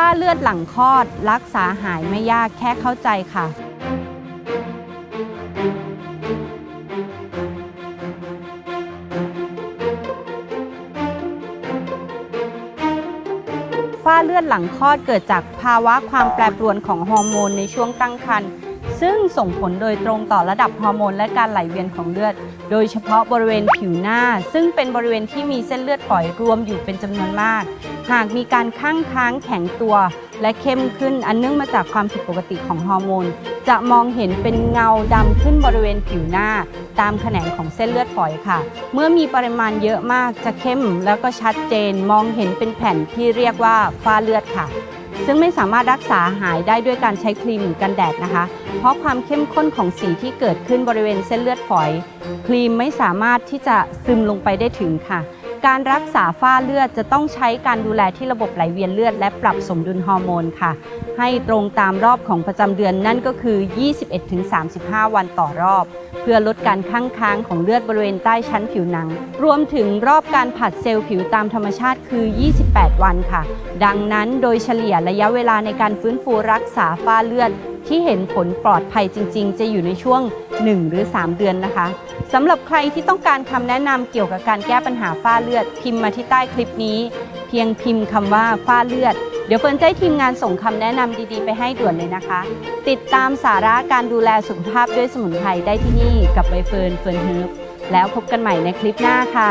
้าเลือดหลังคลอด รักษาหายไม่ยากแค่เข้าใจค่ะฝ้าเลือดหลังคลอดเกิดจากภาวะความแปรปรวนของฮอร์โมนในช่วงตั้งครรภ์ ซึ่งส่งผลโดยตรงต่อระดับฮอร์โมนและการไหลเวียนของเลือด โดยเฉพาะบริเวณผิวหน้า ซึ่งเป็นบริเวณที่มีเส้นเลือดฝอยรวมอยู่เป็นจำนวนมาก หากมีการข้างค้างแข็งตัว และเข้มขึ้นอันเนื่องมาจากความผิดปกติของฮอร์โมน จะมองเห็นเป็นเงาดำขึ้นบริเวณผิวหน้า ตามแขนงของเส้นเลือดฝอยค่ะ เมื่อมีปริมาณเยอะมากจะเข้มแล้วก็ชัดเจน มองเห็นเป็นแผ่นที่เรียกว่าฝ้าเลือดค่ะ ซึ่งไม่สามารถรักษาหายได้ด้วยการใช้ครีมหรือกันแดดนะคะ เพราะความเข้มข้นของสีที่เกิดขึ้นบริเวณเส้นเลือดฝอย ครีมไม่สามารถที่จะซึมลงไปได้ถึงค่ะ การรักษาฝ้าเลือดจะต้องใช้การดูแลที่ระบบไหลเวียนเลือด และปรับสมดุลฮอร์โมนค่ะ ให้ตรงตามรอบของประจำเดือนนั่นก็คือ 21-35 วันต่อรอบ เพื่อลดการข้างค้างของเลือดบริเวณใต้ชั้นผิวหนัง รวมถึงรอบการผัดเซลล์ผิวตามธรรมชาติคือ 28 วันค่ะ ดังนั้นโดยเฉลี่ยระยะเวลาในการฟื้นฟูรักษาฝ้าเลือด ที่เห็นผลปลอดภัยจริง ๆ จะอยู่ในช่วง 1 หรือ 3 เดือนนะคะสำหรับใครที่ต้องการคำแนะนำเกี่ยวกับการแก้ปัญหาฝ้าเลือด พิมพ์มาที่ใต้คลิปนี้ เพียงพิมพ์คำว่าฝ้าเลือด เดี๋ยวเฟิร์นจะให้ทีมงานส่งคำแนะนำดีๆ ไปให้ด่วนเลยนะคะ ติดตามสาระการดูแลสุขภาพด้วยสมุนไพรได้ที่นี่กับใบเฟิร์นเฟิร์นเฮิร์บแล้วพบกันใหม่ในคลิปหน้าค่ะ